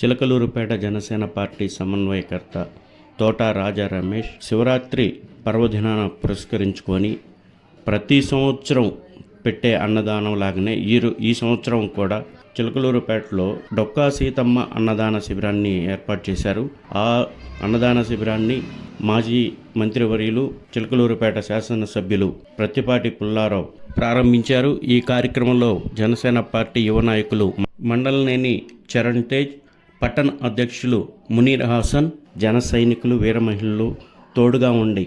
Chilakaluripet Janasena party సమన్వయకర్త తోట రాజా రమేష్ శివరాత్రి పర్వదినాన పురస్కరించుకొని ప్రతి సంవత్సరం పెట్టే అన్నదానం లాగానే ఈ ఈ సంవత్సరం కూడా చిలకలూరుపేటలో డొక్కా సీతమ్మ అన్నదాన శిబిరాన్ని ఏర్పాటు చేశారు. ఆ అన్నదాన శిబిరాన్ని మాజీ మంత్రివర్యులు చిలకలూరుపేట శాసనసభ్యులు ప్రత్తిపాటి పుల్లారావు ప్రారంభించారు. ఈ కార్యక్రమంలో జనసేన పార్టీ యువ నాయకులు మండలనేని చరణ్ తేజ్ పట్టణ అధ్యక్షులు మునీర్ హాసన్ జన సైనికులు వీర మహిళలు తోడుగా ఉండి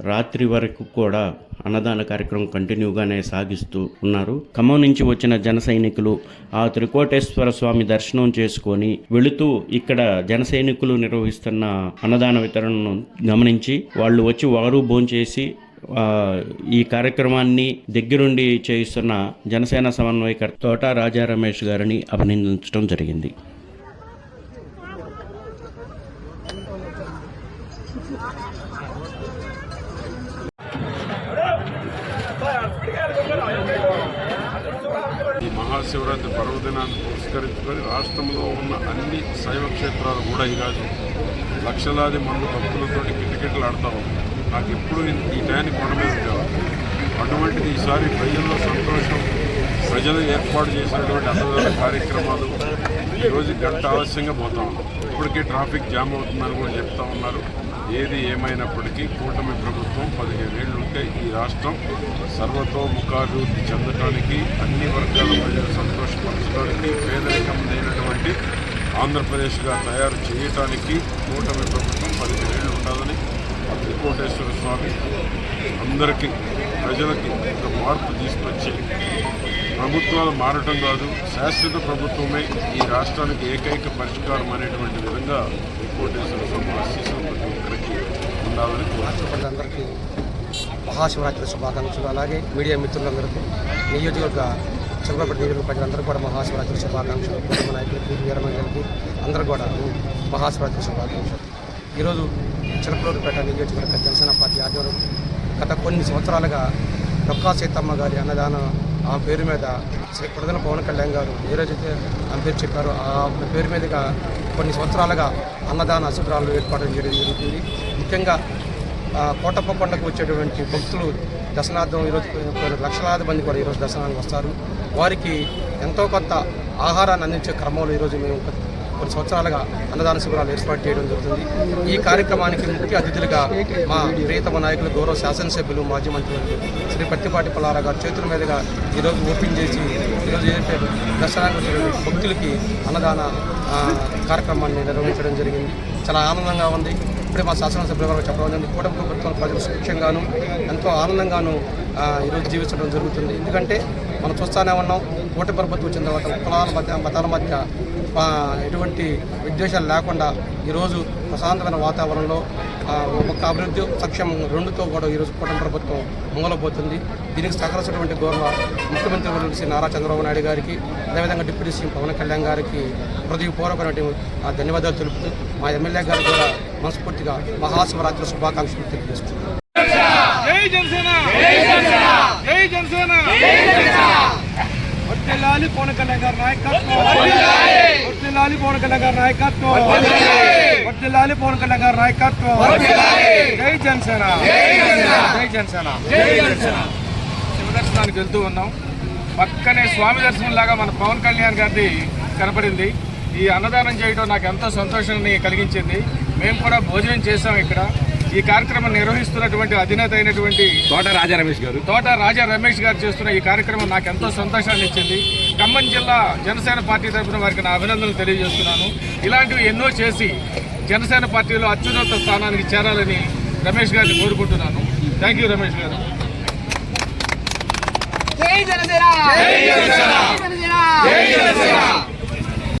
రాత్రి వరకు కూడా అన్నదాన కార్యక్రమం కంటిన్యూగానే సాగిస్తూ ఉన్నారు. ఖమ్మం నుంచి వచ్చిన జన సైనికులు ఆ త్రికోటేశ్వర స్వామి దర్శనం చేసుకొని వెళుతూ ఇక్కడ జన సైనికులు నిర్వహిస్తున్న అన్నదాన వితరణను గమనించి వాళ్ళు వచ్చి వారు భోంచేసి ఈ కార్యక్రమాన్ని దగ్గరుండి చేయిస్తున్న జనసేన సమన్వయకర్త తోట రాజా రమేష్ గారిని అభినందించడం జరిగింది. ఈ మహాశివరాత్రి పర్వదినాన్ని పురస్కరించుకొని రాష్ట్రంలో ఉన్న అన్ని శైవ క్షేత్రాలు కూడా ఈరోజు లక్షలాది మంది భక్తులతో కిటకిటలాడుతూ ఉంది నాకు ఎప్పుడు ఈ టైంకి కొండ మీద అటువంటిది ఈసారి ప్రజల్లో సంతోషం ప్రజలు ఏర్పాటు చేసినటువంటి అన్నదాన కార్యక్రమాలు ఈరోజు గంట ఆలస్యంగా పోతా ఉన్నాం. ఇప్పటికే ట్రాఫిక్ జామ్ అవుతుందని కూడా చెప్తా ఉన్నారు. ఏది ఏమైనప్పటికీ కూటమి ప్రభుత్వం పదిహేను ఏళ్ళు ఉంటే ఈ రాష్ట్రం సర్వతోముఖాభివృద్ధి చెందడానికి అన్ని వర్గాల ప్రజలు సంతోషపరచడానికి పేదరికం లేనటువంటి ఆంధ్రప్రదేశ్గా తయారు చేయటానికి కూటమి ప్రభుత్వం పదిహేను ఏళ్ళు కోటేశ్వర స్వామి అందరికీ ప్రజలకి ఒక మార్పు తీసుకొచ్చి ప్రభుత్వాలు మారటం కాదు శాశ్వత ప్రభుత్వమే ఈ రాష్ట్రానికి ఏకైక పరిష్కారం అనేటువంటి విధంగా కోటేశ్వర స్వామి ఆశీస్సులు ప్రతి ఒక్కరికి ఉండాలని కోరుతున్నాను మహాశివరాత్రి శుభాకాంక్షలు. అలాగే మీడియా మిత్రులందరికీ నియోజకవర్గ చిలకపేట నియోజకవర్గ ప్రజలందరూ కూడా మహాశివరాత్రి శుభాకాంక్షలు. కుటుంబ నాయకులకి వీరమహిళలకి అందరూ కూడా మహాశివరాత్రి శుభాకాంక్షలు. ఈరోజు చిలకలూరుపేట నియోజకవర్గ జనసేన పార్టీ ఆధ్వర్యం గత కొన్ని సంవత్సరాలుగా డొక్కా సీతమ్మ గారి అన్నదానం ఆ పేరు మీద శ్రీ ప్రజల పవన్ కళ్యాణ్ గారు ఏరోజైతే రోజైతే ఆ పేరు చెప్పారో ఆ పేరు మీదుగా కొన్ని సంవత్సరాలుగా అన్నదాన శిబిరాలు ఏర్పాటు చేయడం జరుగుతుంది. ముఖ్యంగా కోటప్ప పండుగ వచ్చేటువంటి భక్తులు దర్శనార్థం ఈరోజు కొన్ని లక్షలాది మంది కూడా ఈరోజు దర్శనానికి వస్తారు. వారికి ఎంతో కొంత ఆహారాన్ని అందించే క్రమంలో ఈరోజు మేము కొన్ని సంవత్సరాలుగా అన్నదాన శిబిరాలు ఏర్పాటు చేయడం జరుగుతుంది. ఈ కార్యక్రమానికి ముఖ్య అతిథులుగా మా ప్రియతమ నాయకులు గౌరవ శాసనసభ్యులు మాజీ మంత్రులు శ్రీ పత్తిపాటి పల్లారా గారు చేతుల మీదుగా ఈరోజు ఓపెన్ చేసి ఈరోజు ఏదైతే దర్శనానికి వచ్చినటువంటి భక్తులకి అన్నదాన కార్యక్రమాన్ని నిర్వహించడం జరిగింది. చాలా ఆనందంగా ఉంది. ఇప్పుడే మా శాసనసభ్యులు వారు చెప్పడం జరిగింది. కూటమి ప్రభుత్వం ప్రజలు సుఖ్యంగాను ఎంతో ఆనందంగాను ఈరోజు జీవించడం జరుగుతుంది. ఎందుకంటే మనం చూస్తానే ఉన్నాం. కూటమి ప్రభుత్వం వచ్చిన తర్వాత కులాల మధ్య మతాల మధ్య ఎటువంటి విద్వేషాలు లేకుండా ఈరోజు ప్రశాంతమైన వాతావరణంలో ఒక అభివృద్ధి సక్షేమం రెండుతో కూడా ఈరోజు కూటమి ప్రభుత్వం మొంగలపోతుంది దీనికి సహకరించినటువంటి గౌరవ ముఖ్యమంత్రి వర్యులు శ్రీ నారా చంద్రబాబు నాయుడు గారికి అదేవిధంగా డిప్యూటీ సీఎం పవన్ కళ్యాణ్ గారికి హృదయపూర్వకమైనటువంటి ధన్యవాదాలు తెలుపుతూ మా ఎమ్మెల్యే గారు కూడా మనస్ఫూర్తిగా మహాశివరాత్రి శుభాకాంక్షలు తెలియజేస్తున్నాను జై జనసేన జై జనసేన జై జనసేన జై జనసేన వర్ధిల్లాలి పవన్ గారి నాయకత్వం. వర్ధిల్లాలి పవన్ గారి నాయకత్వం. వర్ధిల్లాలి పవన్ గారి నాయకత్వం. జై జనసేన. జై జనసేన. జై జనసేన. శివదర్శనానికి వెళ్తూ ఉన్నాం. పక్కనే స్వామి దర్శనం లాగా మన పవన్ కళ్యాణ్ గారిది కనపడింది. ఈ అన్నదానం చేయడం నాకు ఎంతో సంతోషాన్ని కలిగించింది. మేము కూడా భోజనం చేసాం ఇక్కడ. ఈ కార్యక్రమం నిర్వహిస్తున్నటువంటి అధినేత అయినటువంటి తోట రాజా రమేష్ గారు. తోట రాజా రమేష్ గారు చేస్తున్న ఈ కార్యక్రమం నాకు ఎంతో సంతోషాన్ని ఇచ్చింది. ఖమ్మం జిల్లా జనసేన పార్టీ తరఫున వారికి నా అభినందనలు తెలియజేస్తున్నాను. ఇలాంటివి ఎన్నో చేసి జనసేన పార్టీలో అత్యున్నత స్థానానికి చేరాలని రమేష్ గారిని కోరుకుంటున్నాను. థ్యాంక్ యూ రమేష్ గారు. జై జనసేన! జై జనసేన! జై జనసేన!